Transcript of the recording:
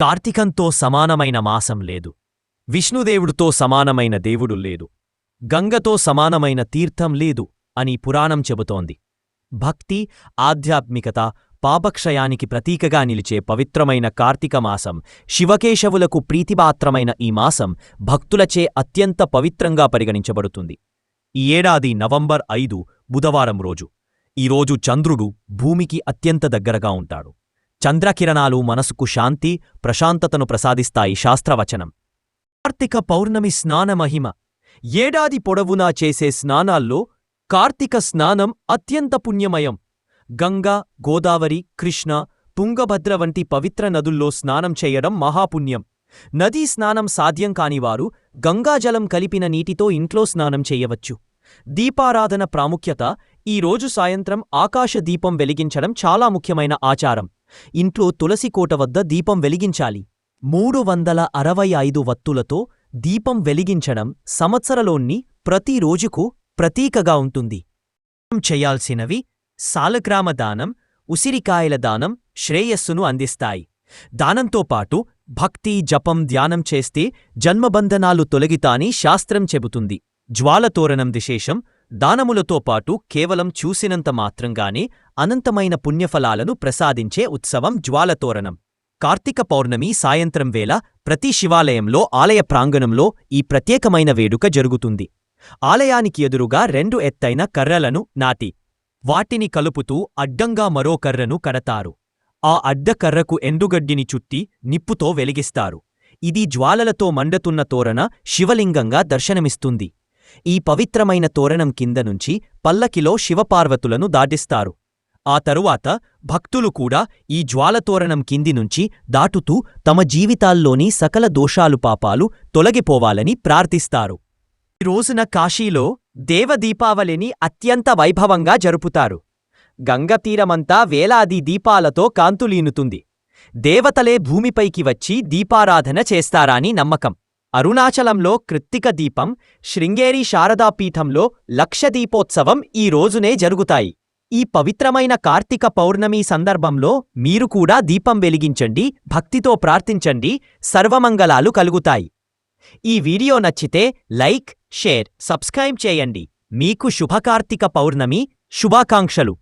కార్తీకంతో సమానమైన మాసం లేదు. విష్ణుదేవుడితో సమానమైన దేవుడు లేదు. గంగతో సమానమైన తీర్థం లేదు అని పురాణం చెబుతోంది. భక్తి ఆధ్యాత్మికత పాపక్షయానికి ప్రతీకగా నిలిచే పవిత్రమైన కార్తీక మాసం శివకేశవులకు ప్రీతిపాత్రమైన ఈ మాసం భక్తులచే అత్యంత పవిత్రంగా పరిగణించబడుతుంది. ఈ ఏడాది నవంబర్ ఐదు బుధవారం రోజు. ఈరోజు చంద్రుడు భూమికి అత్యంత దగ్గరగా ఉంటాడు. చంద్రకిరణాలు మనసుకు శాంతి ప్రశాంతతను ప్రసాదిస్తాయి శాస్త్రవచనం. కార్తీక పౌర్ణమి స్నాన మహిమ. ఏడాది పొడవునా చేసే స్నానాల్లో కార్తీక స్నానం అత్యంత పుణ్యమయం. గంగా గోదావరి కృష్ణ తుంగభద్ర వంటి పవిత్ర నదుల్లో స్నానం చేయడం మహాపుణ్యం. నదీ స్నానం సాధ్యం కానివారు గంగాజలం కలిపిన నీటితో ఇంట్లో స్నానం చేయవచ్చు. దీపారాధన ప్రాముఖ్యత ఈ రోజు సాయంత్రం ఆకాశ దీపం వెలిగించడం చాలా ముఖ్యమైన ఆచారం. ఇంట్లో తులసి కోట వద్ద దీపం వెలిగించాలి. మూడు వందల అరవై ఐదు వత్తులతో దీపం వెలిగించడం సంవత్సరలోన్ని ప్రతి రోజుకు ప్రతీకగా ఉంటుంది. చేయాల్సినవి సాలగ్రామ దానం ఉసిరికాయల దానం శ్రేయస్సును అందిస్తాయి. దానంతో పాటు భక్తి జపం ధ్యానం చేస్తే జన్మబంధనాలు తొలగితాని శాస్త్రం చెబుతుంది. జ్వాలతోరణం విశేషం దానములతో పాటు కేవలం చూసినంత మాత్రంగానే అనంతమైన పుణ్యఫలాలను ప్రసాదించే ఉత్సవం జ్వాలతోరణం. కార్తీక పౌర్ణమి సాయంత్రం వేళ ప్రతి శివాలయంలో ఆలయ ప్రాంగణంలో ఈ ప్రత్యేకమైన వేడుక జరుగుతుంది. ఆలయానికి ఎదురుగా రెండు ఎత్తైన కర్రలను నాటి వాటిని కలుపుతూ అడ్డంగా మరో కర్రను కడతారు. ఆ అడ్డకర్రకు ఎండుగడ్డిని చుట్టి నిప్పుతో వెలిగిస్తారు. ఇది జ్వాలలతో మండుతున్న తోరణ శివలింగంగా దర్శనమిస్తుంది. ఈ పవిత్రమైన తోరణం కింద నుంచి పల్లకిలో శివపార్వతులను దాటిస్తారు. ఆ తరువాత భక్తులు కూడా ఈ జ్వాలతోరణం కింది నుంచి దాటుతూ తమ జీవితాల్లోని సకల దోషాలు పాపాలు తొలగిపోవాలని ప్రార్థిస్తారు. ఈ రోజున కాశీలో దేవదీపావళిని అత్యంత వైభవంగా జరుపుతారు. గంగతీరమంతా వేలాది దీపాలతో కాంతులీనుతుంది. దేవతలే భూమిపైకి వచ్చి దీపారాధన చేస్తారాని నమ్మకం. అరుణాచలంలో కృత్తిక దీపం శృంగేరి శారదాపీఠంలో లక్షదీపోత్సవం ఈ రోజునే జరుగుతాయి. ఈ పవిత్రమైన కార్తీక పౌర్ణమి సందర్భంలో మీరు కూడా దీపం వెలిగించండి భక్తితో ప్రార్థించండి సర్వమంగళాలు కలుగుతాయి. ఈ వీడియో నచ్చితే లైక్ షేర్ సబ్స్క్రైబ్ చేయండి. మీకు శుభకార్తీక పౌర్ణమి శుభాకాంక్షలు.